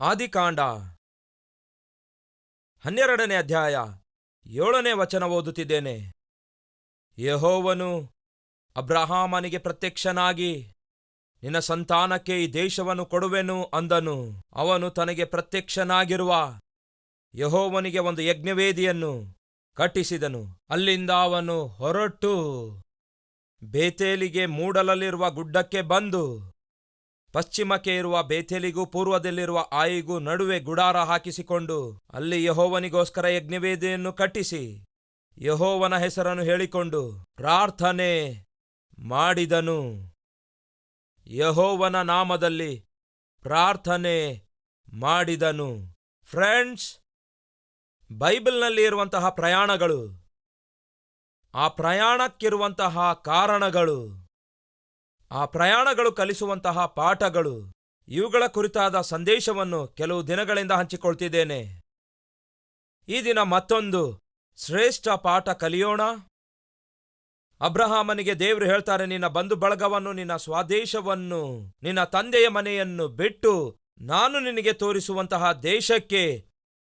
ಆದಿಕಾಂಡ. ಹನ್ನೆರಡನೇ ಅಧ್ಯಾಯ. ಏಳನೇ ವಚನ ಓದುತ್ತಿದ್ದೇನೆ. ಯಹೋವನು ಅಬ್ರಹಾಮನಿಗೆ ಪ್ರತ್ಯಕ್ಷನಾಗಿ, ನಿನ್ನ ಸಂತಾನಕ್ಕೆ ಈ ದೇಶವನ್ನು ಕೊಡುವೆನು ಅಂದನು. ಅವನು ತನಗೆ ಪ್ರತ್ಯಕ್ಷನಾಗಿರುವ ಯಹೋವನಿಗೆ ಒಂದು ಯಜ್ಞವೇದಿಯನ್ನು ಕಟ್ಟಿಸಿದನು. ಅಲ್ಲಿಂದ ಅವನು ಹೊರಟು, ಬೇತೇಲಿಗೆ ಮೂಡಲಲ್ಲಿರುವ ಗುಡ್ಡಕ್ಕೆ ಬಂದು ಪಶ್ಚಿಮಕ್ಕೆ ಇರುವ ಬೇಥೆಲಿಗೂ ಪೂರ್ವದಲ್ಲಿರುವ ಆಯಿಗೂ ನಡುವೆ ಗುಡಾರ ಹಾಕಿಸಿಕೊಂಡು ಅಲ್ಲಿ ಯಹೋವನಿಗೋಸ್ಕರ ಯಜ್ಞವೇದಿಯನ್ನು ಕಟ್ಟಿಸಿ ಯಹೋವನ ಹೆಸರನ್ನು ಹೇಳಿಕೊಂಡು ಪ್ರಾರ್ಥನೆ ಮಾಡಿದನು. ಯಹೋವನ ನಾಮದಲ್ಲಿ ಪ್ರಾರ್ಥನೆ ಮಾಡಿದನು. ಫ್ರೆಂಡ್ಸ್, ಬೈಬಲ್ನಲ್ಲಿ ಇರುವಂತಹ ಪ್ರಯಾಣಗಳು, ಆ ಪ್ರಯಾಣಕ್ಕಿರುವಂತಹ ಕಾರಣಗಳು ಆ ಪ್ರಯಾಣಗಳು ಕಲಿಸುವಂತಹ ಪಾಠಗಳು. ಇವುಗಳ ಕುರಿತಾದ ಸಂದೇಶವನ್ನು ಕೆಲವು ದಿನಗಳಿಂದ ಹಂಚಿಕೊಳ್ತಿದ್ದೇನೆ. ಈ ದಿನ ಮತ್ತೊಂದು ಶ್ರೇಷ್ಠ ಪಾಠ ಕಲಿಯೋಣ. ಅಬ್ರಹಾಮನಿಗೆ ದೇವರು ಹೇಳ್ತಾರೆ, ನಿನ್ನ ಬಂಧು ಬಳಗವನ್ನು, ನಿನ್ನ ಸ್ವಾದೇಶವನ್ನು, ನಿನ್ನ ತಂದೆಯ ಮನೆಯನ್ನು ಬಿಟ್ಟು ನಾನು ನಿನಗೆ ತೋರಿಸುವಂತಹ ದೇಶಕ್ಕೆ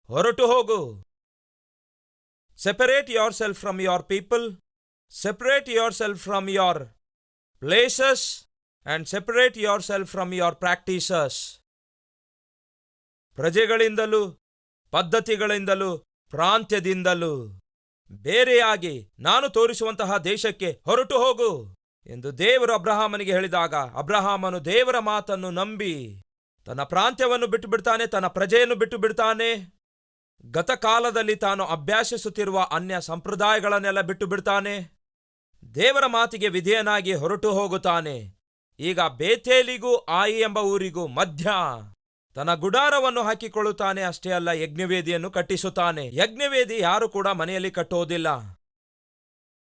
ಹೊರಟು ಹೋಗು. Separate yourself from your people separate yourself from your places and separate yourself from your practices. ಪ್ರಜೆಗಳಿಂದಲೂ, ಪದ್ಧತಿಗಳಿಂದಲೂ, ಪ್ರಾಂತ್ಯದಿಂದಲೂ ಬೇರೆಯಾಗಿ ನಾನು ತೋರಿಸುವಂತಹ ದೇಶಕ್ಕೆ ಹೊರಟು ಹೋಗು ಎಂದು ದೇವರು ಅಬ್ರಹಾಮನಿಗೆ ಹೇಳಿದಾಗ, ಅಬ್ರಹಾಮನು ದೇವರ ಮಾತನ್ನು ನಂಬಿ, ತನ್ನ ಪ್ರಾಂತ್ಯವನ್ನು ಬಿಟ್ಟು ಬಿಡ್ತಾನೆ ತನ್ನ ಪ್ರಜೆಯನ್ನು ಬಿಟ್ಟು ಬಿಡ್ತಾನೆ ಗತಕಾಲದಲ್ಲಿ ತಾನು ಅಭ್ಯಾಸಿಸುತ್ತಿರುವ ಅನ್ಯ ಸಂಪ್ರದಾಯಗಳನ್ನೆಲ್ಲ ಬಿಟ್ಟು ಬಿಡ್ತಾನೆ ದೇವರ ಮಾತಿಗೆ ವಿಧೇಯನಾಗಿ ಹೊರಟು ಹೋಗುತ್ತಾನೆ. ಈಗ ಬೇತೇಲಿಗೂ ಆಯಿ ಎಂಬ ಊರಿಗೂ ಮಧ್ಯ ತನ್ನ ಗುಡಾರವನ್ನು ಹಾಕಿಕೊಳ್ಳುತ್ತಾನೆ ಅಷ್ಟೇ ಅಲ್ಲ, ಯಜ್ಞವೇದಿಯನ್ನು ಕಟ್ಟಿಸುತ್ತಾನೆ. ಯಜ್ಞವೇದಿ ಯಾರು ಕೂಡ ಮನೆಯಲ್ಲಿ ಕಟ್ಟುವುದಿಲ್ಲ.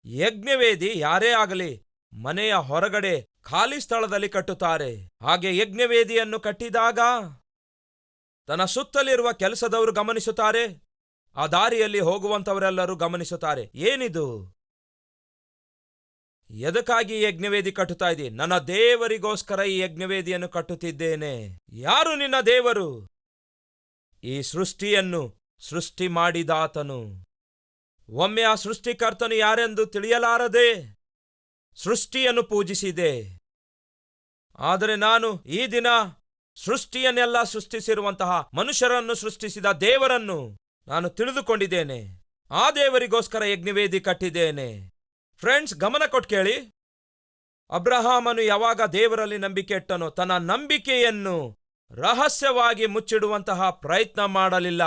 ಯಜ್ಞವೇದಿ ಯಾರೇ ಆಗಲಿ ಮನೆಯ ಹೊರಗಡೆ ಖಾಲಿ ಸ್ಥಳದಲ್ಲಿ ಕಟ್ಟುತ್ತಾರೆ. ಹಾಗೆ ಯಜ್ಞವೇದಿಯನ್ನು ಕಟ್ಟಿದಾಗ ತನ್ನ ಸುತ್ತಲಿರುವ ಕೆಲಸದವರು ಗಮನಿಸುತ್ತಾರೆ. ಆ ದಾರಿಯಲ್ಲಿ ಹೋಗುವಂತವರೆಲ್ಲರೂ ಗಮನಿಸುತ್ತಾರೆ. ಏನಿದು? ಎದಕ್ಕಾಗಿ ಯಜ್ಞವೇದಿ ಕಟ್ಟುತ್ತಾ ಇದ್ದಿ? ನನ್ನ ದೇವರಿಗೋಸ್ಕರ ಈ ಯಜ್ಞವೇದಿಯನ್ನು ಕಟ್ಟುತ್ತಿದ್ದೇನೆ. ಯಾರು ನಿನ್ನ ದೇವರು? ಈ ಸೃಷ್ಟಿಯನ್ನು ಸೃಷ್ಟಿ ಮಾಡಿದಾತನು. ಒಮ್ಮೆ ಆ ಸೃಷ್ಟಿಕರ್ತನು ಯಾರೆಂದು ತಿಳಿಯಲಾರದೆ ಸೃಷ್ಟಿಯನ್ನು ಪೂಜಿಸಿದೆ. ಆದರೆ ನಾನು ಈ ದಿನ ಸೃಷ್ಟಿಯನ್ನೆಲ್ಲ ಸೃಷ್ಟಿಸಿರುವಂತಹ ಮನುಷ್ಯರನ್ನು ಸೃಷ್ಟಿಸಿದ ದೇವರನ್ನು ನಾನು ತಿಳಿದುಕೊಂಡಿದ್ದೇನೆ. ಆ ದೇವರಿಗೋಸ್ಕರ ಯಜ್ಞವೇದಿ ಕಟ್ಟಿದ್ದೇನೆ. ಫ್ರೆಂಡ್ಸ್ ಗಮನ ಕೊಟ್ಟು ಕೇಳಿ. ಅಬ್ರಹಾಮನು ಯಾವಾಗ ದೇವರಲ್ಲಿ ನಂಬಿಕೆ ಇಟ್ಟನೋ ತನ್ನ ನಂಬಿಕೆಯನ್ನು ರಹಸ್ಯವಾಗಿ ಮುಚ್ಚಿಡುವಂತಹ ಪ್ರಯತ್ನ ಮಾಡಲಿಲ್ಲ.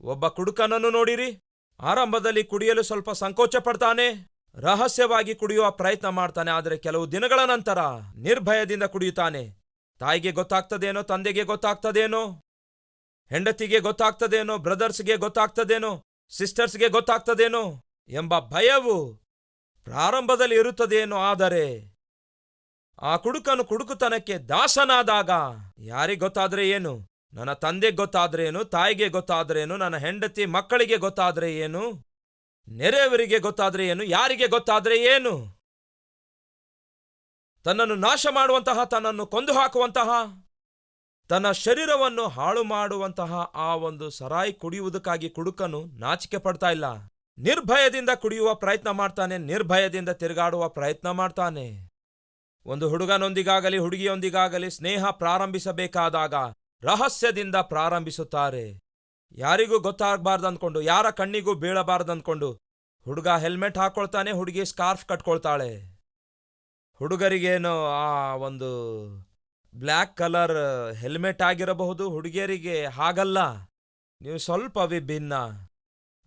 ಒಬ್ಬ ಕುಡುಕನನ್ನು ನೋಡಿರಿ. ಆರಂಭದಲ್ಲಿ ಕುಡಿಯಲು ಸ್ವಲ್ಪ ಸಂಕೋಚ ಪಡ್ತಾನೆ. ರಹಸ್ಯವಾಗಿ ಕುಡಿಯುವ ಪ್ರಯತ್ನ ಮಾಡ್ತಾನೆ, ಆದರೆ ಕೆಲವು ದಿನಗಳ ನಂತರ ನಿರ್ಭಯದಿಂದ ಕುಡಿಯುತ್ತಾನೆ. ತಾಯಿಗೆ ಗೊತ್ತಾಗ್ತದೇನೋ, ತಂದೆಗೆ ಗೊತ್ತಾಗ್ತದೇನೋ, ಹೆಂಡತಿಗೆ ಗೊತ್ತಾಗ್ತದೇನೋ, ಬ್ರದರ್ಸ್ಗೆ ಗೊತ್ತಾಗ್ತದೇನೋ, ಸಿಸ್ಟರ್ಸ್ಗೆ ಗೊತ್ತಾಗ್ತದೇನೋ ಎಂಬ ಭಯವು ಪ್ರಾರಂಭದಲ್ಲಿ ಇರುತ್ತದೇನೋ ಆದರೆ ಆ ಕುಡುಕನು ಕುಡುಕುತನಕ್ಕೆ ದಾಸನಾದಾಗ ಯಾರಿಗೆ ಗೊತ್ತಾದ್ರೆ ಏನು? ನನ್ನ ತಂದೆಗೆ ಗೊತ್ತಾದ್ರೇನು ತಾಯಿಗೆ ಗೊತ್ತಾದ್ರೇನು ನನ್ನ ಹೆಂಡತಿ ಮಕ್ಕಳಿಗೆ ಗೊತ್ತಾದ್ರೆ ಏನು? ನೆರೆಯವರಿಗೆ ಗೊತ್ತಾದ್ರೆ ಏನು? ಯಾರಿಗೆ ಗೊತ್ತಾದ್ರೆ ಏನು? ತನ್ನನ್ನು ನಾಶ ಮಾಡುವಂತಹ, ತನ್ನನ್ನು ಕೊಂದು ಹಾಕುವಂತಹ, ತನ್ನ ಶರೀರವನ್ನು ಹಾಳು ಮಾಡುವಂತಹ ಆ ಒಂದು ಸರಾಯಿ ಕುಡಿಯುವುದಕ್ಕಾಗಿ ಕುಡುಕನು ನಾಚಿಕೆ ಪಡ್ತಾ ಇಲ್ಲ. ನಿರ್ಭಯದಿಂದ ಕುಡಿಯುವ ಪ್ರಯತ್ನ ಮಾಡ್ತಾನೆ, ನಿರ್ಭಯದಿಂದ ತಿರುಗಾಡುವ ಪ್ರಯತ್ನ ಮಾಡ್ತಾನೆ. ಒಂದು ಹುಡುಗನೊಂದಿಗಾಗಲಿ, ಹುಡುಗಿಯೊಂದಿಗಾಗಲಿ ಸ್ನೇಹ ಪ್ರಾರಂಭಿಸಬೇಕಾದಾಗ ರಹಸ್ಯದಿಂದ ಪ್ರಾರಂಭಿಸುತ್ತಾರೆ. ಯಾರಿಗೂ ಗೊತ್ತಾಗಬಾರ್ದಂದ್ಕೊಂಡು ಯಾರ ಕಣ್ಣಿಗೂ ಬೀಳಬಾರ್ದಂದ್ಕೊಂಡು ಹುಡುಗ ಹೆಲ್ಮೆಟ್ ಹಾಕೊಳ್ತಾನೆ, ಹುಡುಗಿ ಸ್ಕಾರ್ಫ್ ಕಟ್ಕೊಳ್ತಾಳೆ. ಹುಡುಗರಿಗೇನು ಆ ಒಂದು ಬ್ಲ್ಯಾಕ್ ಕಲರ್ ಹೆಲ್ಮೆಟ್ ಆಗಿರಬಹುದು, ಹುಡುಗಿಯರಿಗೆ ಹಾಗಲ್ಲ. ನೀವು ಸ್ವಲ್ಪ ವಿಭಿನ್ನ.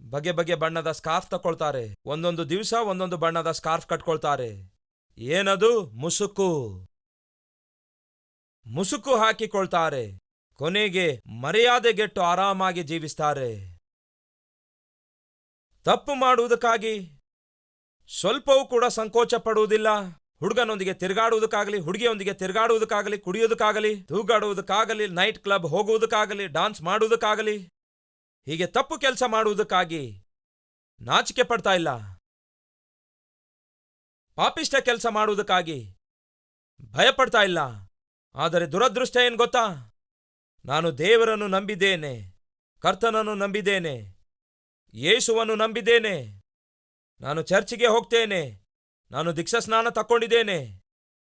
ಬಗೆ ಬಗೆ ಬಣ್ಣದ ಸ್ಕಾರ್ಫ್ ತಕೊಳ್ತಾರೆ. ಒಂದೊಂದು ದಿವಸ ಒಂದೊಂದು ಬಣ್ಣದ ಸ್ಕಾರ್ಫ್ ಕಟ್ಕೊಳ್ತಾರೆ. ಏನದು? ಮುಸುಕು. ಮುಸುಕು ಹಾಕಿಕೊಳ್ತಾರೆ. ಕೊನೆಗೆ ಮರ್ಯಾದೆಗೆಟ್ಟು ಆರಾಮಾಗಿ ಜೀವಿಸ್ತಾರೆ. ತಪ್ಪು ಮಾಡುವುದಕ್ಕಾಗಿ ಸ್ವಲ್ಪವೂ ಕೂಡ ಸಂಕೋಚ ಪಡುವುದಿಲ್ಲ ಹುಡುಗನೊಂದಿಗೆ ತಿರುಗಾಡುವುದಕ್ಕಾಗಲಿ, ಹುಡುಗಿಯೊಂದಿಗೆ ತಿರುಗಾಡುವುದಕ್ಕಾಗಲಿ, ಕುಡಿಯುವುದಕ್ಕಾಗಲಿ, ತೂಗಾಡುವುದಕ್ಕಾಗಲಿ, ನೈಟ್ ಕ್ಲಬ್ ಹೋಗುವುದಕ್ಕಾಗಲಿ, ಡಾನ್ಸ್ ಮಾಡುವುದಕ್ಕಾಗಲಿ ಹೀಗೆ ತಪ್ಪು ಕೆಲಸ ಮಾಡುವುದಕ್ಕಾಗಿ ನಾಚಿಕೆ ಪಡ್ತಾ ಇಲ್ಲ. ಪಾಪಿಷ್ಟ ಕೆಲಸ ಮಾಡುವುದಕ್ಕಾಗಿ ಭಯಪಡ್ತಾ ಇಲ್ಲ. ಆದರೆ ದುರದೃಷ್ಟ ಏನು ಗೊತ್ತಾ? ನಾನು ದೇವರನ್ನು ನಂಬಿದ್ದೇನೆ, ಕರ್ತನನ್ನು ನಂಬಿದ್ದೇನೆ, ಯೇಸುವನ್ನು ನಂಬಿದ್ದೇನೆ, ನಾನು ಚರ್ಚಿಗೆ ಹೋಗ್ತೇನೆ, ನಾನು ದೀಕ್ಷಾಸ್ನಾನ ತಕ್ಕೊಂಡಿದ್ದೇನೆ,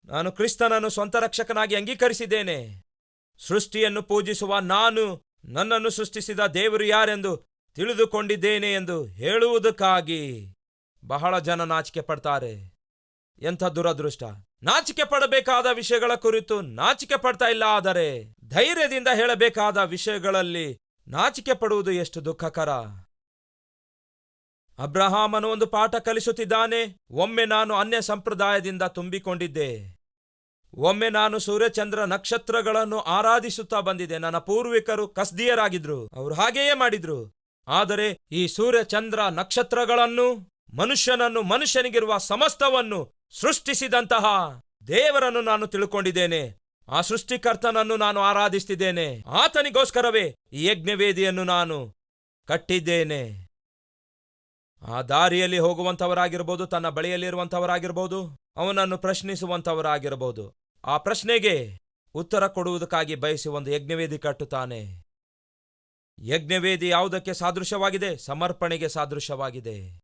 ನಾನು ಕ್ರಿಸ್ತನನ್ನು ಸ್ವಂತ ರಕ್ಷಕನಾಗಿ ಅಂಗೀಕರಿಸಿದ್ದೇನೆ. ಸೃಷ್ಟಿಯನ್ನು ಪೂಜಿಸುವ ನಾನು ನನ್ನನ್ನು ಸೃಷ್ಟಿಸಿದ ದೇವರು ಯಾರೆಂದು ತಿಳಿದುಕೊಂಡಿದ್ದೇನೆ ಎಂದು ಹೇಳುವುದಕ್ಕಾಗಿ ಬಹಳ ಜನ ನಾಚಿಕೆ ಪಡ್ತಾರೆ ಎಂಥ ದುರದೃಷ್ಟ. ನಾಚಿಕೆ ಪಡಬೇಕಾದ ವಿಷಯಗಳ ಕುರಿತು ನಾಚಿಕೆ ಪಡ್ತಾ ಇಲ್ಲ, ಆದರೆ ಧೈರ್ಯದಿಂದ ಹೇಳಬೇಕಾದ ವಿಷಯಗಳಲ್ಲಿ ನಾಚಿಕೆ ಪಡುವುದು ಎಷ್ಟು ದುಃಖಕರ. ಅಬ್ರಹಾಮನು ಒಂದು ಪಾಠ ಕಲಿಸುತ್ತಿದ್ದಾನೆ, ಒಮ್ಮೆ ನಾನು ಅನ್ಯ ಸಂಪ್ರದಾಯದಿಂದ ತುಂಬಿಕೊಂಡಿದ್ದೆ. ಒಮ್ಮೆ ನಾನು ಸೂರ್ಯಚಂದ್ರ ನಕ್ಷತ್ರಗಳನ್ನು ಆರಾಧಿಸುತ್ತಾ ಬಂದಿದೆ. ನನ್ನ ಪೂರ್ವಿಕರು ಕಸ್ದಿಯರಾಗಿದ್ರು. ಅವರು ಹಾಗೆಯೇ ಮಾಡಿದ್ರು. ಆದರೆ ಈ ಸೂರ್ಯಚಂದ್ರ ನಕ್ಷತ್ರಗಳನ್ನು, ಮನುಷ್ಯನನ್ನು, ಮನುಷ್ಯನಿಗಿರುವ ಸಮಸ್ತವನ್ನು ಸೃಷ್ಟಿಸಿದಂತಹ ದೇವರನ್ನು ನಾನು ತಿಳ್ಕೊಂಡಿದ್ದೇನೆ. ಆ ಸೃಷ್ಟಿಕರ್ತನನ್ನು ನಾನು ಆರಾಧಿಸ್ತಿದ್ದೇನೆ. ಆತನಿಗೋಸ್ಕರವೇ ಈ ಯಜ್ಞವೇದಿಯನ್ನು ನಾನು ಕಟ್ಟಿದ್ದೇನೆ. ಆ ದಾರಿಯಲ್ಲಿ ಹೋಗುವಂತವರಾಗಿರ್ಬೋದು ತನ್ನ ಬಳಿಯಲ್ಲಿರುವಂತವರಾಗಿರ್ಬೋದು ಅವನನ್ನು ಪ್ರಶ್ನಿಸುವಂತವರಾಗಿರಬಹುದು ಆ ಪ್ರಶ್ನೆಗೆ ಉತ್ತರ ಕೊಡುವುದಕ್ಕಾಗಿ ಬಯಸಿ ಒಂದು ಯಜ್ಞವೇದಿ ಕಟ್ಟುತ್ತಾನೆ. ಯಜ್ಞವೇದಿ ಯಾವುದಕ್ಕೆ ಸಾದೃಶ್ಯವಾಗಿದೆ? ಸಮರ್ಪಣೆಗೆ ಸಾದೃಶ್ಯವಾಗಿದೆ.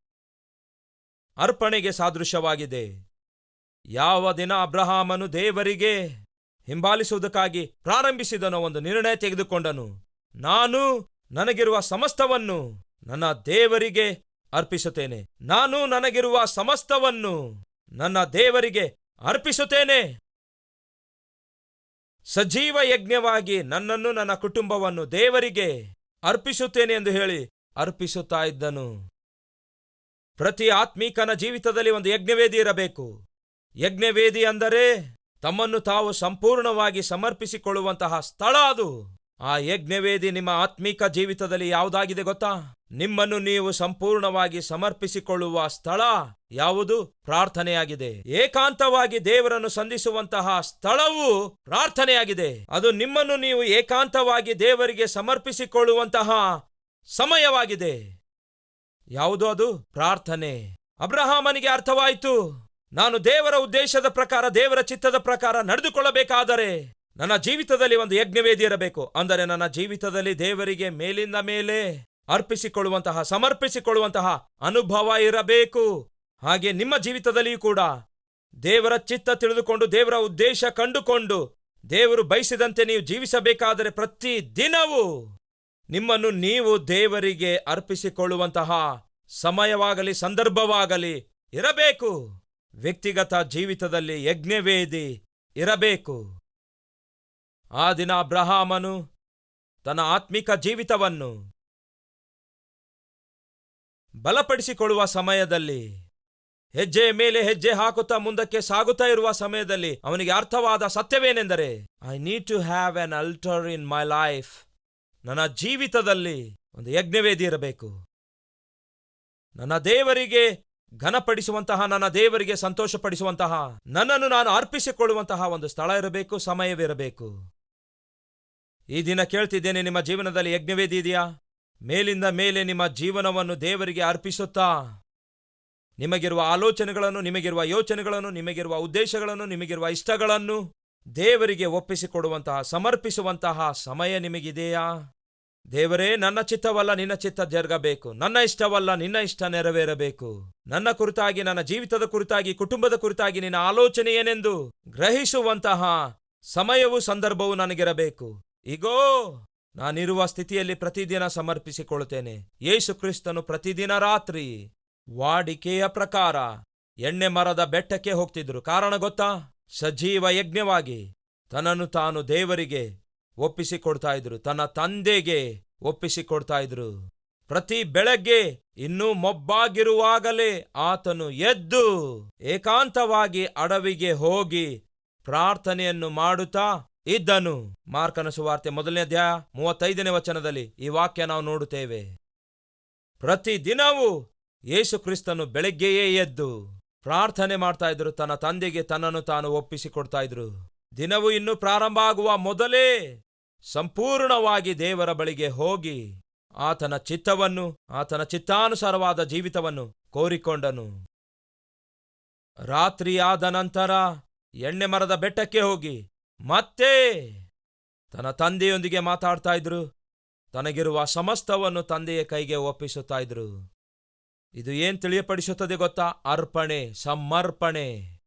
ಅರ್ಪಣೆಗೆ ಸಾದೃಶ್ಯವಾಗಿದೆ. ಯಾವ ದಿನ ಅಬ್ರಹಾಮನು ದೇವರಿಗೆ ಹಿಂಬಾಲಿಸುವುದಕ್ಕಾಗಿ ಪ್ರಾರಂಭಿಸಿದನೋ ಒಂದು ನಿರ್ಣಯ ತೆಗೆದುಕೊಂಡನು. ನಾನು ನನಗಿರುವ ಸಮಸ್ತವನ್ನು ನನ್ನ ದೇವರಿಗೆ ಅರ್ಪಿಸುತ್ತೇನೆ. ನಾನು ನನಗಿರುವ ಸಮಸ್ತವನ್ನು ನನ್ನ ದೇವರಿಗೆ ಅರ್ಪಿಸುತ್ತೇನೆ. ಸಜೀವ ಯಜ್ಞವಾಗಿ ನನ್ನನ್ನು ನನ್ನ ಕುಟುಂಬವನ್ನು ದೇವರಿಗೆ ಅರ್ಪಿಸುತ್ತೇನೆ ಎಂದು ಹೇಳಿ ಅರ್ಪಿಸುತ್ತಾ ಇದ್ದನು. ಪ್ರತಿ ಆತ್ಮೀಕನ ಜೀವಿತದಲ್ಲಿ ಒಂದು ಯಜ್ಞವೇದಿ ಇರಬೇಕು. ಯಜ್ಞವೇದಿ ಅಂದರೆ ತಮ್ಮನ್ನು ತಾವು ಸಂಪೂರ್ಣವಾಗಿ ಸಮರ್ಪಿಸಿಕೊಳ್ಳುವಂತಹ ಸ್ಥಳ ಅದು. ಆ ಯಜ್ಞವೇದಿ ನಿಮ್ಮ ಆತ್ಮೀಕ ಜೀವಿತದಲ್ಲಿ ಯಾವುದಾಗಿದೆ ಗೊತ್ತಾ? ನಿಮ್ಮನ್ನು ನೀವು ಸಂಪೂರ್ಣವಾಗಿ ಸಮರ್ಪಿಸಿಕೊಳ್ಳುವ ಸ್ಥಳ ಯಾವುದು? ಪ್ರಾರ್ಥನೆಯಾಗಿದೆ. ಏಕಾಂತವಾಗಿ ದೇವರನ್ನು ಸಂಧಿಸುವಂತಹ ಸ್ಥಳವು ಪ್ರಾರ್ಥನೆಯಾಗಿದೆ. ಅದು ನಿಮ್ಮನ್ನು ನೀವು ಏಕಾಂತವಾಗಿ ದೇವರಿಗೆ ಸಮರ್ಪಿಸಿಕೊಳ್ಳುವಂತಹ ಸಮಯವಾಗಿದೆ. ಯಾವುದು ಅದು? ಪ್ರಾರ್ಥನೆ. ಅಬ್ರಹಾಮನಿಗೆ ಅರ್ಥವಾಯಿತು. ನಾನು ದೇವರ ಉದ್ದೇಶದ ಪ್ರಕಾರ, ದೇವರ ಚಿತ್ತದ ಪ್ರಕಾರ ನಡೆದುಕೊಳ್ಳಬೇಕಾದರೆ ನನ್ನ ಜೀವಿತದಲ್ಲಿ ಒಂದು ಯಜ್ಞವೇದಿ ಇರಬೇಕು. ಅಂದರೆ ನನ್ನ ಜೀವಿತದಲ್ಲಿ ದೇವರಿಗೆ ಮೇಲಿಂದ ಮೇಲೆ ಅರ್ಪಿಸಿಕೊಳ್ಳುವಂತಹ, ಸಮರ್ಪಿಸಿಕೊಳ್ಳುವಂತಹ ಅನುಭವ ಇರಬೇಕು. ಹಾಗೆ ನಿಮ್ಮ ಜೀವಿತದಲ್ಲಿಯೂ ಕೂಡ ದೇವರ ಚಿತ್ತ ತಿಳಿದುಕೊಂಡು, ದೇವರ ಉದ್ದೇಶ ಕಂಡುಕೊಂಡು, ದೇವರು ಬಯಸಿದಂತೆ ನೀವು ಜೀವಿಸಬೇಕಾದರೆ ಪ್ರತಿ ದಿನವೂ ನಿಮ್ಮನ್ನು ನೀವು ದೇವರಿಗೆ ಅರ್ಪಿಸಿಕೊಳ್ಳುವಂತಹ ಸಮಯವಾಗಲಿ, ಸಂದರ್ಭವಾಗಲಿ ಇರಬೇಕು. ವ್ಯಕ್ತಿಗತ ಜೀವಿತದಲ್ಲಿ ಯಜ್ಞವೇದಿ ಇರಬೇಕು. ಆ ದಿನ ಅಬ್ರಹಾಮನು ತನ್ನ ಆತ್ಮಿಕ ಜೀವಿತವನ್ನು ಬಲಪಡಿಸಿಕೊಳ್ಳುವ ಸಮಯದಲ್ಲಿ, ಹೆಜ್ಜೆಯ ಮೇಲೆ ಹೆಜ್ಜೆ ಹಾಕುತ್ತಾ ಮುಂದಕ್ಕೆ ಸಾಗುತ್ತಾ ಇರುವ ಸಮಯದಲ್ಲಿ ಅವನಿಗೆ ಅರ್ಥವಾದ ಸತ್ಯವೇನೆಂದರೆ I need to have an altar in my life ನನ್ನ ಜೀವಿತದಲ್ಲಿ ಒಂದು ಯಜ್ಞವೇದಿ ಇರಬೇಕು. ನನ್ನ ದೇವರಿಗೆ ಘನಪಡಿಸುವಂತಹ, ನನ್ನ ದೇವರಿಗೆ ಸಂತೋಷಪಡಿಸುವಂತಹ, ನನ್ನನ್ನು ನಾನು ಅರ್ಪಿಸಿಕೊಳ್ಳುವಂತಹ ಒಂದು ಸ್ಥಳ ಇರಬೇಕು, ಸಮಯವಿರಬೇಕು. ಈ ದಿನ ಕೇಳ್ತಿದ್ದೇನೆ, ನಿಮ್ಮ ಜೀವನದಲ್ಲಿ ಯಜ್ಞವೇದಿ ಇದೆಯಾ? ಮೇಲಿಂದ ಮೇಲೆ ನಿಮ್ಮ ಜೀವನವನ್ನು ದೇವರಿಗೆ ಅರ್ಪಿಸುತ್ತಾ? ನಿಮಗಿರುವ ಆಲೋಚನೆಗಳನ್ನು, ನಿಮಗಿರುವ ಯೋಚನೆಗಳನ್ನು, ನಿಮಗಿರುವ ಉದ್ದೇಶಗಳನ್ನು, ನಿಮಗಿರುವ ಇಷ್ಟಗಳನ್ನು ದೇವರಿಗೆ ಒಪ್ಪಿಸಿಕೊಡುವಂತಹ, ಸಮರ್ಪಿಸುವಂತಹ ಸಮಯ ನಿಮಗಿದೆಯಾ? ದೇವರೇ, ನನ್ನ ಚಿತ್ತವಲ್ಲ ನಿನ್ನ ಚಿತ್ತ ಜರುಗಬೇಕು. ನನ್ನ ಇಷ್ಟವಲ್ಲ ನಿನ್ನ ಇಷ್ಟ ನೆರವೇರಬೇಕು. ನನ್ನ ಕುರಿತಾಗಿ, ನನ್ನ ಜೀವಿತದ ಕುರಿತಾಗಿ, ಕುಟುಂಬದ ಕುರಿತಾಗಿ ನಿನ್ನ ಆಲೋಚನೆ ಏನೆಂದು ಗ್ರಹಿಸುವಂತಹ ಸಮಯವು, ಸಂದರ್ಭವೂ ನನಗಿರಬೇಕು. ಈಗೋ ನಾನಿರುವ ಸ್ಥಿತಿಯಲ್ಲಿ ಪ್ರತಿದಿನ ಸಮರ್ಪಿಸಿಕೊಳ್ಳುತ್ತೇನೆ. ಯೇಸು ಕ್ರಿಸ್ತನು ಪ್ರತಿದಿನ ರಾತ್ರಿ ವಾಡಿಕೆಯ ಪ್ರಕಾರ ಎಣ್ಣೆ ಮರದ ಬೆಟ್ಟಕ್ಕೆ ಹೋಗ್ತಿದ್ರು. ಕಾರಣ ಗೊತ್ತಾ? ಸಜೀವ ಯಜ್ಞವಾಗಿ ತನ್ನನ್ನು ತಾನು ದೇವರಿಗೆ ಒಪ್ಪಿಸಿಕೊಡ್ತಾ ಇದ್ರು. ತನ್ನ ತಂದೆಗೆ ಒಪ್ಪಿಸಿಕೊಡ್ತಾ ಇದ್ರು. ಪ್ರತಿ ಬೆಳಗ್ಗೆ ಇನ್ನೂ ಮೊಬ್ಬಾಗಿರುವಾಗಲೇ ಆತನು ಎದ್ದು ಏಕಾಂತವಾಗಿ ಅಡವಿಗೆ ಹೋಗಿ ಪ್ರಾರ್ಥನೆಯನ್ನು ಮಾಡುತ್ತಾ ಇದ್ದನು. ಮಾರ್ಕನ ಸುವಾರ್ತೆ ಮೊದಲನೇ ಅಧ್ಯಾಯ ಮೂವತ್ತೈದನೇ ವಚನದಲ್ಲಿ ಈ ವಾಕ್ಯ ನಾವು ನೋಡುತ್ತೇವೆ. ಪ್ರತಿ ದಿನವೂ ಯೇಸು ಕ್ರಿಸ್ತನು ಬೆಳಗ್ಗೆಯೇ ಎದ್ದು ಪ್ರಾರ್ಥನೆ ಮಾಡ್ತಾ ಇದ್ರು ತನ್ನ ತಂದೆಗೆ ತನ್ನನ್ನು ತಾನು ಒಪ್ಪಿಸಿಕೊಡ್ತಾ ಇದ್ರು ದಿನವೂ ಇನ್ನು ಪ್ರಾರಂಭ ಆಗುವ ಮೊದಲೇ ಸಂಪೂರ್ಣವಾಗಿ ದೇವರ ಬಳಿಗೆ ಹೋಗಿ ಆತನ ಚಿತ್ತವನ್ನು, ಆತನ ಚಿತ್ತಾನುಸಾರವಾದ ಜೀವಿತವನ್ನು ಕೋರಿಕೊಂಡನು. ರಾತ್ರಿಯಾದ ನಂತರ ಎಣ್ಣೆ ಮರದ ಬೆಟ್ಟಕ್ಕೆ ಹೋಗಿ ಮತ್ತೆ ತನ್ನ ತಂದೆಯೊಂದಿಗೆ ಮಾತಾಡ್ತಾ ಇದ್ರು. ತನಗಿರುವ ಸಮಸ್ತವನ್ನು ತಂದೆಯ ಕೈಗೆ ಒಪ್ಪಿಸುತ್ತಾ ಇದ್ರು. ಇದು ಏನ್ ತಿಳಿಯಪಡಿಸುತ್ತದೆ ಗೊತ್ತಾ? ಅರ್ಪಣೆ, ಸಮರ್ಪಣೆ.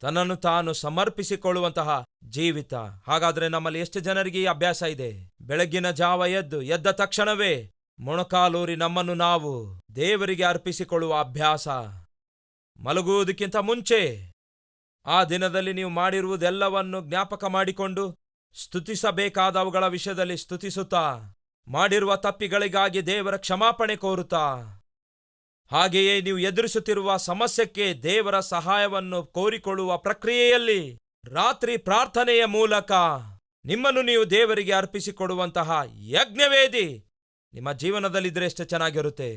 ತನ್ನನ್ನು ತಾನು ಸಮರ್ಪಿಸಿಕೊಳ್ಳುವಂತಹ ಜೀವಿತ. ಹಾಗಾದ್ರೆ ನಮ್ಮಲ್ಲಿ ಎಷ್ಟು ಜನರಿಗೆ ಈ ಅಭ್ಯಾಸ ಇದೆ? ಬೆಳಗ್ಗಿನ ಜಾವ ಎದ್ದು ಎದ್ದ ತಕ್ಷಣವೇ ಮೊಣಕಾಲೂರಿ ನಮ್ಮನ್ನು ನಾವು ದೇವರಿಗೆ ಅರ್ಪಿಸಿಕೊಳ್ಳುವ ಅಭ್ಯಾಸ. ಮಲಗುವುದಕ್ಕಿಂತ ಮುಂಚೆ ಆ ದಿನದಲ್ಲಿ ನೀವು ಮಾಡಿರುವುದೆಲ್ಲವನ್ನು ಜ್ಞಾಪಕ ಮಾಡಿಕೊಂಡು ಸ್ತುತಿಸಬೇಕಾದವುಗಳ ವಿಷಯದಲ್ಲಿ ಸ್ತುತಿಸುತ್ತಾ, ಮಾಡಿರುವ ತಪ್ಪಿಗಳಿಗಾಗಿ ದೇವರ ಕ್ಷಮಾಪಣೆ ಕೋರುತ್ತಾ. ಹಾಗೆಯೇ ನೀವು ಎದುರಿಸುತ್ತಿರುವ ಸಮಸ್ಯೆಕ್ಕೆ ದೇವರ ಸಹಾಯವನ್ನು ಕೋರಿಕೊಳ್ಳುವ ಪ್ರಕ್ರಿಯೆಯಲ್ಲಿ ರಾತ್ರಿ ಪ್ರಾರ್ಥನೆಯ ಮೂಲಕ ನಿಮ್ಮನ್ನು ನೀವು ದೇವರಿಗೆ ಅರ್ಪಿಸಿಕೊಡುವಂತಹ ಯಜ್ಞವೇದಿ ನಿಮ್ಮ ಜೀವನದಲ್ಲಿದ್ದರೆ ಎಷ್ಟು ಚೆನ್ನಾಗಿರುತ್ತೆ.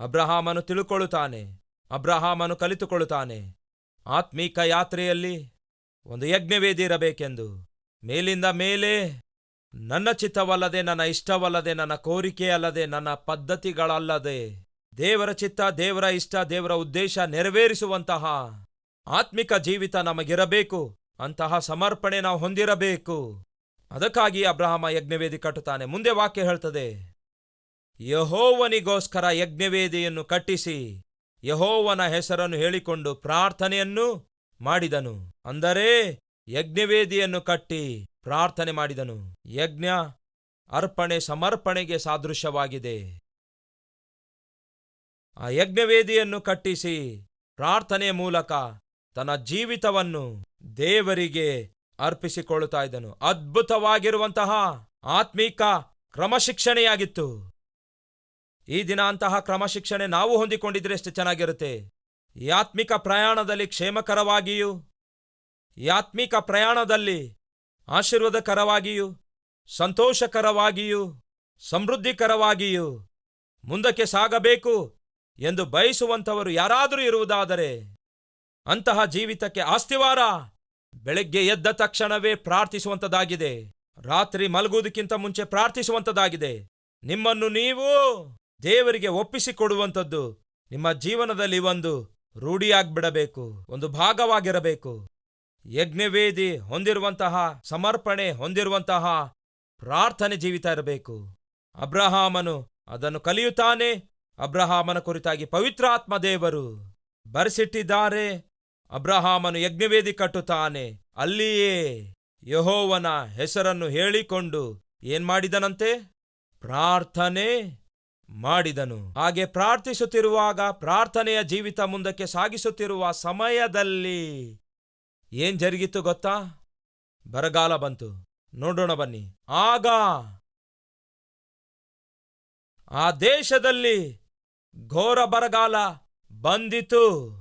ಅಬ್ರಹಾಮನು ತಿಳುಕೊಳ್ಳುತ್ತಾನೆ, ಅಬ್ರಹಾಮನು ಕಲಿತುಕೊಳ್ಳುತ್ತಾನೆ. ಆತ್ಮೀಕ ಯಾತ್ರೆಯಲ್ಲಿ ಒಂದು ಯಜ್ಞವೇದಿ ಇರಬೇಕೆಂದು. ಮೇಲಿಂದ ಮೇಲೆ ನನ್ನ ಚಿತ್ತವಲ್ಲದೆ, ನನ್ನ ಇಷ್ಟವಲ್ಲದೆ, ನನ್ನ ಕೋರಿಕೆ ಅಲ್ಲದೆ ನನ್ನ ಪದ್ಧತಿಗಳಲ್ಲದೆ, ದೇವರ ಚಿತ್ತ, ದೇವರ ಇಷ್ಟ, ದೇವರ ಉದ್ದೇಶ ನೆರವೇರಿಸುವಂತಹ ಆತ್ಮಿಕ ಜೀವಿತ ನಮಗಿರಬೇಕು. ಅಂತಹ ಸಮರ್ಪಣೆ ನಾವು ಹೊಂದಿರಬೇಕು. ಅದಕ್ಕಾಗಿ ಅಬ್ರಹಾಮ ಯಜ್ಞವೇದಿ ಕಟ್ಟುತ್ತಾನೆ. ಮುಂದೆ ವಾಕ್ಯ ಹೇಳ್ತದೆ, ಯಹೋವನಿಗೋಸ್ಕರ ಯಜ್ಞವೇದಿಯನ್ನು ಕಟ್ಟಿಸಿ. ಯಹೋವನ ಹೆಸರನ್ನು ಹೇಳಿಕೊಂಡು ಪ್ರಾರ್ಥನೆಯನ್ನು ಮಾಡಿದನು. ಅಂದರೆ ಯಜ್ಞವೇದಿಯನ್ನು ಕಟ್ಟಿ ಪ್ರಾರ್ಥನೆ ಮಾಡಿದನು. ಯಜ್ಞ ಅರ್ಪಣೆ ಸಮರ್ಪಣೆಗೆ ಸಾದೃಶ್ಯವಾಗಿದೆ. ಆ ಯಜ್ಞವೇದಿಯನ್ನು ಕಟ್ಟಿಸಿ ಪ್ರಾರ್ಥನೆಯ ಮೂಲಕ ತನ್ನ ಜೀವಿತವನ್ನು ದೇವರಿಗೆ ಅರ್ಪಿಸಿಕೊಳ್ಳುತ್ತಾ ಇದ್ದನು. ಅದ್ಭುತವಾಗಿರುವಂತಹ ಆತ್ಮೀಕ ಕ್ರಮಶಿಕ್ಷಣೆಯಾಗಿತ್ತು. ಈ ದಿನ ಅಂತಹ ಕ್ರಮಶಿಕ್ಷಣೆ ನಾವು ಹೊಂದಿಕೊಂಡಿದ್ರೆ ಎಷ್ಟು ಚೆನ್ನಾಗಿರುತ್ತೆ? ಈ ಆತ್ಮಿಕ ಪ್ರಯಾಣದಲ್ಲಿ ಕ್ಷೇಮಕರವಾಗಿಯೂ, ಈ ಆತ್ಮಿಕ ಪ್ರಯಾಣದಲ್ಲಿ ಆಶೀರ್ವಾದಕರವಾಗಿಯೂ, ಸಂತೋಷಕರವಾಗಿಯೂ, ಸಮೃದ್ಧಿಕರವಾಗಿಯೂ ಮುಂದಕ್ಕೆ ಸಾಗಬೇಕು ಎಂದು ಬಯಸುವಂಥವರು ಯಾರಾದರೂ ಇರುವುದಾದರೆ ಅಂತಹ ಜೀವಿತಕ್ಕೆ ಆಸ್ತಿವಾರ ಬೆಳಗ್ಗೆ ಎದ್ದ ತಕ್ಷಣವೇ ಪ್ರಾರ್ಥಿಸುವಂತದಾಗಿದೆ ರಾತ್ರಿ ಮಲಗುವುದಕ್ಕಿಂತ ಮುಂಚೆ ಪ್ರಾರ್ಥಿಸುವಂತದಾಗಿದೆ ನಿಮ್ಮನ್ನು ನೀವು ದೇವರಿಗೆ ಒಪ್ಪಿಸಿಕೊಡುವಂಥದ್ದು ನಿಮ್ಮ ಜೀವನದಲ್ಲಿ ಒಂದು ರೂಢಿಯಾಗ್ಬಿಡಬೇಕು, ಒಂದು ಭಾಗವಾಗಿರಬೇಕು. ಯಜ್ಞವೇದಿ ಹೊಂದಿರುವಂತಹ, ಸಮರ್ಪಣೆ ಹೊಂದಿರುವಂತಹ ಪ್ರಾರ್ಥನೆ ಜೀವಿತ ಇರಬೇಕು. ಅಬ್ರಹಾಮನು ಅದನ್ನು ಕಲಿಯುತ್ತಾನೆ. ಅಬ್ರಹಾಮನ ಕುರಿತಾಗಿ ಪವಿತ್ರಾತ್ಮ ದೇವರು ಬರೆಸಿಟ್ಟಿದ್ದಾರೆ. ಅಬ್ರಹಾಮನು ಯಜ್ಞವೇದಿ ಕಟ್ಟುತ್ತಾನೆ. ಅಲ್ಲಿಯೇ ಯಹೋವನ ಹೆಸರನ್ನು ಹೇಳಿಕೊಂಡು ಏನ್ಮಾಡಿದನಂತೆ? ಪ್ರಾರ್ಥನೆ. ಮಾಡಿದನು. ಹಾಗೆ ಪ್ರಾರ್ಥಿಸುತ್ತಿರುವಾಗ ಪ್ರಾರ್ಥನೆಯ ಜೀವಿತ ಮುಂದಕ್ಕೆ ಸಾಗಿಸುತ್ತಿರುವ ಸಮಯದಲ್ಲಿ ಏನ್ ಜರುಗಿತು ಗೊತ್ತಾ? ಬರಗಾಲ ಬಂತು. ನೋಡೋಣ ಬನ್ನಿ. ಆಗ ಆ ದೇಶದಲ್ಲಿ ಘೋರ ಬರಗಾಲ ಬಂದಿತು.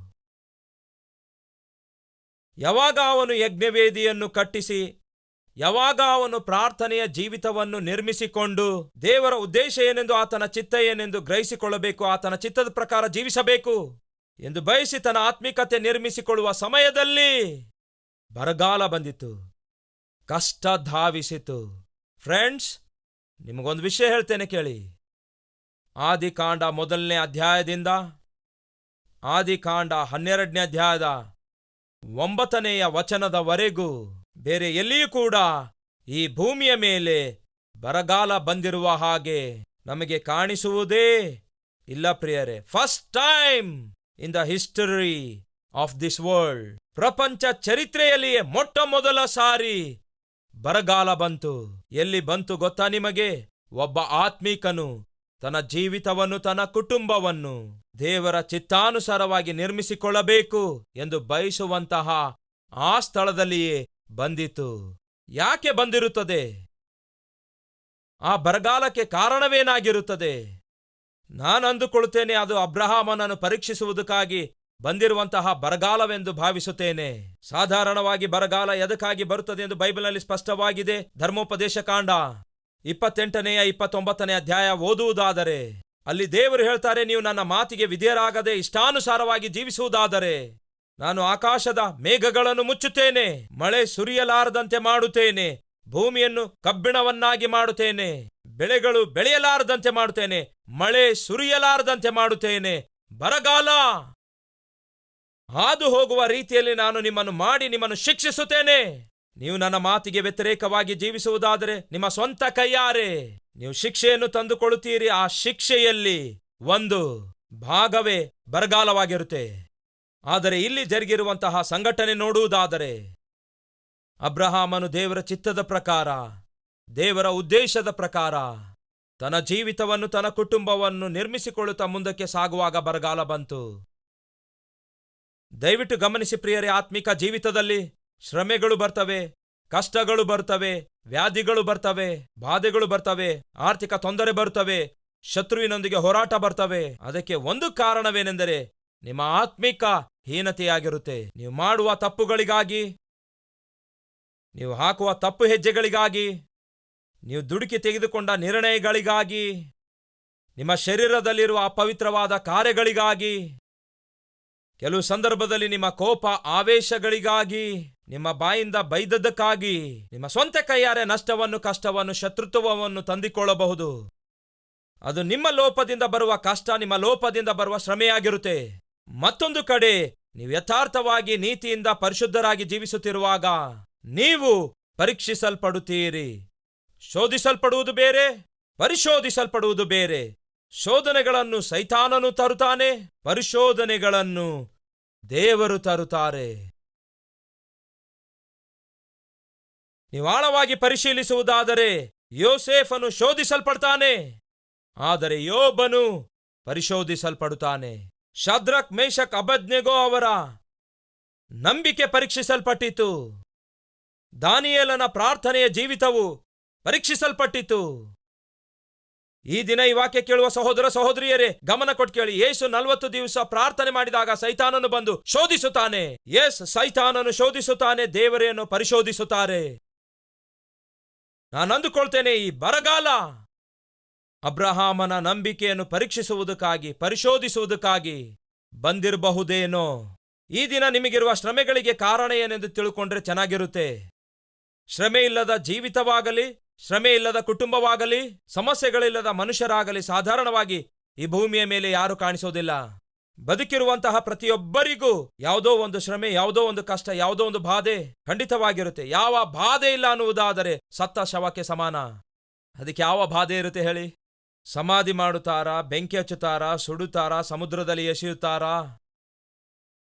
ಯಾವಾಗ ಅವನು ಯಜ್ಞವೇದಿಯನ್ನು ಕಟ್ಟಿಸಿ ಯಾವಾಗ ಅವನು ಪ್ರಾರ್ಥನೆಯ ಜೀವಿತವನ್ನು ನಿರ್ಮಿಸಿಕೊಂಡು ದೇವರ ಉದ್ದೇಶ ಏನೆಂದು ಆತನ ಚಿತ್ತ ಏನೆಂದು ಗ್ರಹಿಸಿಕೊಳ್ಳಬೇಕು, ಆತನ ಚಿತ್ತದ ಪ್ರಕಾರ ಜೀವಿಸಬೇಕು ಎಂದು ಬಯಸಿ ತನ್ನ ಆತ್ಮಿಕತೆ ನಿರ್ಮಿಸಿಕೊಳ್ಳುವ ಸಮಯದಲ್ಲಿ ಬರಗಾಲ ಬಂದಿತು. ಕಷ್ಟ ಧಾವಿಸಿತು. ಫ್ರೆಂಡ್ಸ್, ನಿಮಗೊಂದು ವಿಷಯ ಹೇಳ್ತೇನೆ ಕೇಳಿ. ಆದಿಕಾಂಡ ಮೊದಲನೇ ಅಧ್ಯಾಯದಿಂದ ಆದಿಕಾಂಡ ಹನ್ನೆರಡನೇ ಅಧ್ಯಾಯದ ಒಂಬತ್ತನೆಯ ವಚನದವರೆಗೂ ಬೇರೆ ಎಲ್ಲಿಯೂ ಕೂಡ ಈ ಭೂಮಿಯ ಮೇಲೆ ಬರಗಾಲ ಬಂದಿರುವ ಹಾಗೆ ನಮಗೆ ಕಾಣಿಸುವುದೇ ಇಲ್ಲ ಪ್ರಿಯರೇ. First time in the history of this world ಪ್ರಪಂಚ ಚರಿತ್ರೆಯಲ್ಲಿಯೇ ಮೊಟ್ಟ ಮೊದಲ ಸಾರಿ ಬರಗಾಲ ಬಂತು. ಎಲ್ಲಿ ಬಂತು ಗೊತ್ತಾ ನಿಮಗೆ? ಒಬ್ಬ ಆತ್ಮೀಕನು ತನ್ನ ಜೀವಿತವನ್ನು, ತನ್ನ ಕುಟುಂಬವನ್ನು ದೇವರ ಚಿತ್ತಾನುಸಾರವಾಗಿ ನಿರ್ಮಿಸಿಕೊಳ್ಳಬೇಕು ಎಂದು ಬಯಸುವಂತಹ ಆ ಸ್ಥಳದಲ್ಲಿಯೇ ಬಂದಿತು. ಯಾಕೆ ಬಂದಿರುತ್ತದೆ? ಆ ಬರಗಾಲಕ್ಕೆ ಕಾರಣವೇನಾಗಿರುತ್ತದೆ? ನಾನು ಅಂದುಕೊಳ್ಳುತ್ತೇನೆ ಅದು ಅಬ್ರಹಾಮನನ್ನು ಪರೀಕ್ಷಿಸುವುದಕ್ಕಾಗಿ ಬಂದಿರುವಂತಹ ಬರಗಾಲವೆಂದು ಭಾವಿಸುತ್ತೇನೆ. ಸಾಧಾರಣವಾಗಿ ಬರಗಾಲ ಎದಕ್ಕಾಗಿ ಬರುತ್ತದೆ ಎಂದು ಬೈಬಲ್ನಲ್ಲಿ ಸ್ಪಷ್ಟವಾಗಿದೆ. ಧರ್ಮೋಪದೇಶ ಕಾಂಡ ಇಪ್ಪತ್ತೆಂಟನೆಯ ಇಪ್ಪತ್ತೊಂಬತ್ತನೇ ಅಧ್ಯಾಯ ಓದುವುದಾದರೆ, ಅಲ್ಲಿ ದೇವರು ಹೇಳ್ತಾರೆ, ನೀವು ನನ್ನ ಮಾತಿಗೆ ವಿಧೇಯರಾಗದೆ ಇಷ್ಟಾನುಸಾರವಾಗಿ ಜೀವಿಸುವುದಾದರೆ ನಾನು ಆಕಾಶದ ಮೇಘಗಳನ್ನು ಮುಚ್ಚುತ್ತೇನೆ, ಮಳೆ ಸುರಿಯಲಾರದಂತೆ ಮಾಡುತ್ತೇನೆ, ಭೂಮಿಯನ್ನು ಕಬ್ಬಿಣವನ್ನಾಗಿ ಮಾಡುತ್ತೇನೆ, ಬೆಳೆಗಳು ಬೆಳೆಯಲಾರದಂತೆ ಮಾಡುತ್ತೇನೆ, ಮಳೆ ಸುರಿಯಲಾರದಂತೆ ಮಾಡುತ್ತೇನೆ, ಬರಗಾಲ! ಹಾದು ಹೋಗುವ ರೀತಿಯಲ್ಲಿ ನಾನು ನಿಮ್ಮನ್ನು ಮಾಡಿ ನಿಮ್ಮನ್ನು ಶಿಕ್ಷಿಸುತ್ತೇನೆ. ನೀವು ನನ್ನ ಮಾತಿಗೆ ವ್ಯತಿರೇಕವಾಗಿ ಜೀವಿಸುವುದಾದರೆ ನಿಮ್ಮ ಸ್ವಂತ ಕೈಯಾರೆ. ನೀವು ಶಿಕ್ಷೆಯನ್ನು ತಂದುಕೊಳ್ಳುತ್ತೀರಿ, ಆ ಶಿಕ್ಷೆಯಲ್ಲಿ ಒಂದು ಭಾಗವೇ ಬರಗಾಲವಾಗಿರುತ್ತೆ. ಆದರೆ ಇಲ್ಲಿ ಜರುಗಿರುವಂತಹ ಸಂಘಟನೆ ನೋಡುವುದಾದರೆ ಅಬ್ರಹಾಮನು ದೇವರ ಚಿತ್ತದ ಪ್ರಕಾರ, ದೇವರ ಉದ್ದೇಶದ ಪ್ರಕಾರ, ತನ್ನ ಜೀವಿತವನ್ನು, ತನ್ನ ಕುಟುಂಬವನ್ನು ನಿರ್ಮಿಸಿಕೊಳ್ಳುತ್ತಾ ಮುಂದಕ್ಕೆ ಸಾಗುವಾಗ ಬರಗಾಲ ಬಂತು. ದಯವಿಟ್ಟು ಗಮನಿಸಿ ಪ್ರಿಯರೇ, ಆತ್ಮಿಕ ಜೀವಿತದಲ್ಲಿ ಶ್ರಮೆಗಳು ಬರ್ತವೆ, ಕಷ್ಟಗಳು ಬರ್ತವೆ, ವ್ಯಾಧಿಗಳು ಬರ್ತವೆ, ಬಾಧೆಗಳು ಬರ್ತವೆ, ಆರ್ಥಿಕ ತೊಂದರೆ ಬರ್ತವೆ, ಶತ್ರುವಿನೊಂದಿಗೆ ಹೋರಾಟ ಬರ್ತವೆ. ಅದಕ್ಕೆ ಒಂದು ಕಾರಣವೇನೆಂದರೆ ನಿಮ್ಮ ಆತ್ಮಿಕ ಹೀನತೆಯಾಗಿರುತ್ತೆ. ನೀವು ಮಾಡುವ ತಪ್ಪುಗಳಿಗಾಗಿ, ನೀವು ಹಾಕುವ ತಪ್ಪು ಹೆಜ್ಜೆಗಳಿಗಾಗಿ, ನೀವು ದುಡುಕಿ ತೆಗೆದುಕೊಂಡ ನಿರ್ಣಯಗಳಿಗಾಗಿ, ನಿಮ್ಮ ಶರೀರದಲ್ಲಿರುವ ಅಪವಿತ್ರವಾದ ಕಾರ್ಯಗಳಿಗಾಗಿ, ಕೆಲವು ಸಂದರ್ಭದಲ್ಲಿ ನಿಮ್ಮ ಕೋಪ ಆವೇಶಗಳಿಗಾಗಿ, ನಿಮ್ಮ ಬಾಯಿಂದ ಬೈದದ್ದಕ್ಕಾಗಿ, ನಿಮ್ಮ ಸ್ವಂತ ಕೈಯಾರೆ ನಷ್ಟವನ್ನು, ಕಷ್ಟವನ್ನು, ಶತ್ರುತ್ವವನ್ನು ತಂದಿಕೊಳ್ಳಬಹುದು. ಅದು ನಿಮ್ಮ ಲೋಪದಿಂದ ಬರುವ ಕಷ್ಟ, ನಿಮ್ಮ ಲೋಪದಿಂದ ಬರುವ ಶ್ರಮೆಯಾಗಿರುತ್ತೆ. ಮತ್ತೊಂದು ಕಡೆ ನೀವು ಯಥಾರ್ಥವಾಗಿ ನೀತಿಯಿಂದ ಪರಿಶುದ್ಧರಾಗಿ ಜೀವಿಸುತ್ತಿರುವಾಗ ನೀವು ಪರೀಕ್ಷಿಸಲ್ಪಡುತ್ತೀರಿ. ಶೋಧಿಸಲ್ಪಡುವುದು ಬೇರೆ, ಪರಿಶೋಧಿಸಲ್ಪಡುವುದು ಬೇರೆ. ಶೋಧನೆಗಳನ್ನು ಸೈತಾನನು ತರುತ್ತಾನೆ, ಪರಿಶೋಧನೆಗಳನ್ನು ದೇವರು ತರುತ್ತಾರೆ. ನೀವು ಆಳವಾಗಿ ಪರಿಶೀಲಿಸುವುದಾದರೆ ಯೋಸೇಫನು ಶೋಧಿಸಲ್ಪಡ್ತಾನೆ, ಆದರೆ ಯೋಬನು ಪರಿಶೋಧಿಸಲ್ಪಡುತ್ತಾನೆ. ಶದ್ರಕ್ ಮೇಷಕ್ ಅಬಜ್ನೆಗೋ ಅವರ ನಂಬಿಕೆ ಪರೀಕ್ಷಿಸಲ್ಪಟ್ಟಿತು. ದಾನಿಯೇಲನ ಪ್ರಾರ್ಥನೆಯ ಜೀವಿತವು ಪರೀಕ್ಷಿಸಲ್ಪಟ್ಟಿತು. ಈ ದಿನ ಈ ವಾಕ್ಯ ಕೇಳುವ ಸಹೋದರ, ಸಹೋದರಿಯರೇ, ಗಮನ ಕೊಟ್ಟು ಕೇಳಿ. ಯೇಸು ನಲವತ್ತು ದಿವಸ ಪ್ರಾರ್ಥನೆ ಮಾಡಿದಾಗ ಸೈತಾನನು ಬಂದು ಶೋಧಿಸುತ್ತಾನೆ. ಎಸ್, ಸೈತಾನನು ಶೋಧಿಸುತ್ತಾನೆ ದೇವರೆಯನ್ನು ಪರಿಶೋಧಿಸುತ್ತಾರೆ. ನಾನು ಅಂದುಕೊಳ್ತೇನೆ, ಈ ಬರಗಾಲ ಅಬ್ರಹಾಮನ ನಂಬಿಕೆಯನ್ನು ಪರೀಕ್ಷಿಸುವುದಕ್ಕಾಗಿ, ಪರಿಶೋಧಿಸುವುದಕ್ಕಾಗಿ ಬಂದಿರಬಹುದೇನೋ? ಈ ದಿನ ನಿಮಗಿರುವ ಶ್ರಮೆಗಳಿಗೆ ಕಾರಣ ಏನೆಂದು ತಿಳ್ಕೊಂಡ್ರೆ ಚೆನ್ನಾಗಿರುತ್ತೆ. ಶ್ರಮೆ ಇಲ್ಲದ ಜೀವಿತವಾಗಲಿ, ಶ್ರಮೆ ಇಲ್ಲದ ಕುಟುಂಬವಾಗಲಿ, ಸಮಸ್ಯೆಗಳಿಲ್ಲದ ಮನುಷ್ಯರಾಗಲಿ ಸಾಧಾರಣವಾಗಿ ಈ ಭೂಮಿಯ ಮೇಲೆ ಯಾರು ಕಾಣಿಸೋದಿಲ್ಲ. ಬದುಕಿರುವಂತಹ ಪ್ರತಿಯೊಬ್ಬರಿಗೂ ಯಾವುದೋ ಒಂದು ಶ್ರಮೆ, ಯಾವುದೋ ಒಂದು ಕಷ್ಟ, ಯಾವುದೋ ಒಂದು ಬಾಧೆ ಖಂಡಿತವಾಗಿರುತ್ತೆ. ಯಾವ ಬಾಧೆ ಇಲ್ಲ ಅನ್ನುವುದಾದರೆ ಸತ್ತ ಶವಕ್ಕೆ ಸಮಾನ. ಅದಕ್ಕೆ ಯಾವ ಬಾಧೆ ಇರುತ್ತೆ ಹೇಳಿ? ಸಮಾಧಿ ಮಾಡುತ್ತಾರಾ, ಬೆಂಕಿ ಹಚ್ಚುತ್ತಾರಾ, ಸುಡುತ್ತಾರಾ, ಸಮುದ್ರದಲ್ಲಿ ಎಸೆಯುತ್ತಾರಾ?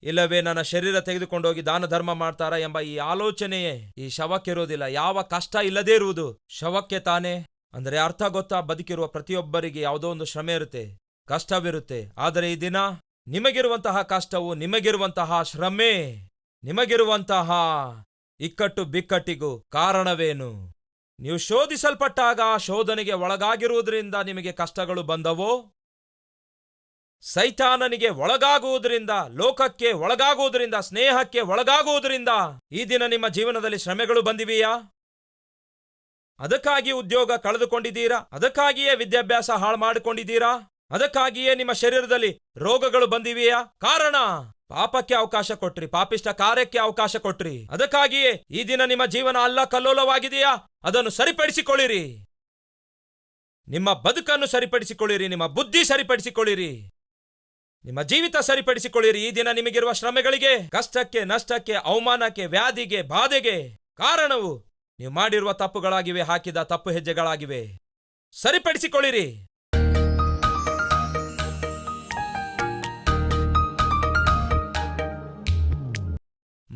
ಇಲ್ಲವೇ ನನ್ನ ಶರೀರ ತೆಗೆದುಕೊಂಡೋಗಿ ದಾನ ಧರ್ಮ ಮಾಡ್ತಾರಾ ಎಂಬ ಈ ಆಲೋಚನೆಯೇ ಈ ಶವಕ್ಕಿರೋದಿಲ್ಲ ಯಾವ ಕಷ್ಟ ಇಲ್ಲದೇ ಇರುವುದು. ಶವಕ್ಕೆ ತಾನೇ. ಅಂದರೆ ಅರ್ಥ ಗೊತ್ತಾ, ಬದುಕಿರುವ ಪ್ರತಿಯೊಬ್ಬರಿಗೆ ಯಾವುದೋ ಒಂದು ಶ್ರಮೆ ಇರುತ್ತೆ, ಕಷ್ಟವಿರುತ್ತೆ. ಆದರೆ ಈ ದಿನ ನಿಮಗಿರುವಂತಹ ಕಷ್ಟವು ನಿಮಗಿರುವಂತಹ ಶ್ರಮೆ, ನಿಮಗಿರುವಂತಹ ಇಕ್ಕಟ್ಟು ಬಿಕ್ಕಟ್ಟಿಗೂ ಕಾರಣವೇನು? ನೀವು ಶೋಧಿಸಲ್ಪಟ್ಟಾಗ ಆ ಶೋಧನೆಗೆ ಒಳಗಾಗಿರುವುದರಿಂದ ನಿಮಗೆ ಕಷ್ಟಗಳು ಬಂದವೋ? ಸೈತಾನನಿಗೆ ಒಳಗಾಗುವುದರಿಂದ, ಲೋಕಕ್ಕೆ ಒಳಗಾಗುವುದರಿಂದ, ಸ್ನೇಹಕ್ಕೆ ಒಳಗಾಗುವುದರಿಂದ ಈ ದಿನ ನಿಮ್ಮ ಜೀವನದಲ್ಲಿ ಶ್ರಮೆಗಳು ಬಂದಿವೆಯಾ? ಅದಕ್ಕಾಗಿ ಉದ್ಯೋಗ ಕಳೆದುಕೊಂಡಿದ್ದೀರಾ? ಅದಕ್ಕಾಗಿಯೇ ವಿದ್ಯಾಭ್ಯಾಸ ಹಾಳು ಮಾಡಿಕೊಂಡಿದ್ದೀರಾ? ಅದಕ್ಕಾಗಿಯೇ ನಿಮ್ಮ ಶರೀರದಲ್ಲಿ ರೋಗಗಳು ಬಂದಿವೆಯಾ? ಕಾರಣ, ಪಾಪಕ್ಕೆ ಅವಕಾಶ ಕೊಟ್ರಿ ಪಾಪಿಷ್ಟ ಕಾರ್ಯಕ್ಕೆ ಅವಕಾಶ ಕೊಟ್ರಿ. ಅದಕ್ಕಾಗಿಯೇ ಈ ದಿನ ನಿಮ್ಮ ಜೀವನ ಅಲ್ಲ, ಕಲ್ಲೋಲವಾಗಿದೆಯಾ? ಅದನ್ನು ಸರಿಪಡಿಸಿಕೊಳ್ಳಿರಿ. ನಿಮ್ಮ ಬದುಕನ್ನು ಸರಿಪಡಿಸಿಕೊಳ್ಳಿರಿ, ನಿಮ್ಮ ಬುದ್ಧಿ ಸರಿಪಡಿಸಿಕೊಳ್ಳಿರಿ. ನಿಮ್ಮ ಜೀವಿತ ಸರಿಪಡಿಸಿಕೊಳ್ಳಿರಿ. ಈ ದಿನ ನಿಮಗಿರುವ ಶ್ರಮಗಳಿಗೆ, ಕಷ್ಟಕ್ಕೆ, ನಷ್ಟಕ್ಕೆ, ಅವಮಾನಕ್ಕೆ, ವ್ಯಾಧಿಗೆ, ಬಾಧೆಗೆ ಕಾರಣವು ನೀವು ಮಾಡಿರುವ ತಪ್ಪುಗಳಾಗಿವೆ, ಹಾಕಿದ ತಪ್ಪು ಹೆಜ್ಜೆಗಳಾಗಿವೆ. ಸರಿಪಡಿಸಿಕೊಳ್ಳಿರಿ.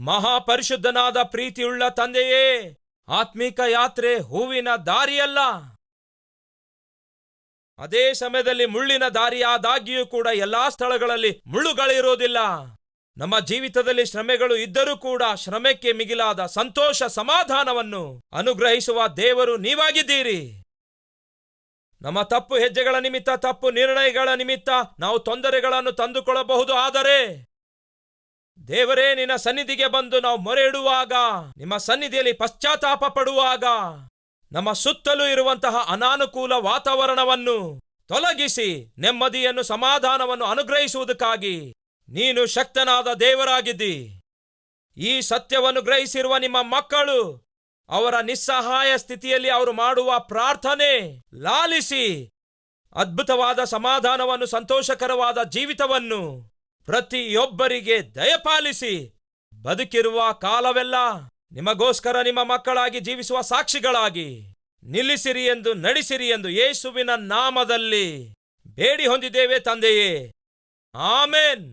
ಮಹಾಪರಿಶುದ್ಧನಾದ ಪ್ರೀತಿಯುಳ್ಳ ತಂದೆಯೇ, ಆತ್ಮಿಕ ಯಾತ್ರೆ ಹೂವಿನ ದಾರಿಯಲ್ಲ. ಅದೇ ಸಮಯದಲ್ಲಿ ಮುಳ್ಳಿನ ದಾರಿಯಾದಾಗಿಯೂ ಕೂಡ ಎಲ್ಲಾ ಸ್ಥಳಗಳಲ್ಲಿ ಮುಳ್ಳುಗಳಿರೋದಿಲ್ಲ ನಮ್ಮ ಜೀವಿತದಲ್ಲಿ ಶ್ರಮೆಗಳು ಇದ್ದರೂ ಕೂಡ ಶ್ರಮಕ್ಕೆ ಮಿಗಿಲಾದ ಸಂತೋಷ ಸಮಾಧಾನವನ್ನು ಅನುಗ್ರಹಿಸುವ ದೇವರು ನೀವಾಗಿದ್ದೀರಿ. ನಮ್ಮ ತಪ್ಪು ಹೆಜ್ಜೆಗಳ ನಿಮಿತ್ತ, ತಪ್ಪು ನಿರ್ಣಯಗಳ ನಿಮಿತ್ತ ನಾವು ತೊಂದರೆಗಳನ್ನು ತಂದುಕೊಳ್ಳಬಹುದು, ಆದರೆ ದೇವರೇ, ನಿನ್ನ ಸನ್ನಿಧಿಗೆ ಬಂದು ನಾವು ಮೊರೆ ಇಡುವಾಗ ನಿಮ್ಮ ಸನ್ನಿಧಿಯಲ್ಲಿ ಪಶ್ಚಾತ್ತಾಪ ಪಡುವಾಗ, ನಮ್ಮ ಸುತ್ತಲೂ ಇರುವಂತಹ ಅನಾನುಕೂಲ ವಾತಾವರಣವನ್ನು ತೊಲಗಿಸಿ, ನೆಮ್ಮದಿಯನ್ನು, ಸಮಾಧಾನವನ್ನು ಅನುಗ್ರಹಿಸುವುದಕ್ಕಾಗಿ ನೀನು ಶಕ್ತನಾದ ದೇವರಾಗಿದ್ದಿ. ಈ ಸತ್ಯವನ್ನು ಗ್ರಹಿಸಿರುವ ನಿಮ್ಮ ಮಕ್ಕಳು ಅವರ ನಿಸ್ಸಹಾಯ ಸ್ಥಿತಿಯಲ್ಲಿ ಅವರು ಮಾಡುವ ಪ್ರಾರ್ಥನೆ ಲಾಲಿಸಿ, ಅದ್ಭುತವಾದ ಸಮಾಧಾನವನ್ನು, ಸಂತೋಷಕರವಾದ ಜೀವಿತವನ್ನು ಪ್ರತಿಯೊಬ್ಬರಿಗೆ ದಯಪಾಲಿಸಿ ಬದುಕಿರುವ ಕಾಲವೆಲ್ಲ ನಿಮಗೋಸ್ಕರ ನಿಮ್ಮ ಮಕ್ಕಳಾಗಿ ಜೀವಿಸುವ ಸಾಕ್ಷಿಗಳಾಗಿ ನಿಲ್ಲಿಸಿರಿ ಎಂದು ನಡೆಸಿರಿ ಎಂದು ಯೇಸುವಿನ ನಾಮದಲ್ಲಿ ಬೇಡಿ ಹೊಂದಿದ್ದೇವೆ ತಂದೆಯೇ. ಆಮೇನ್.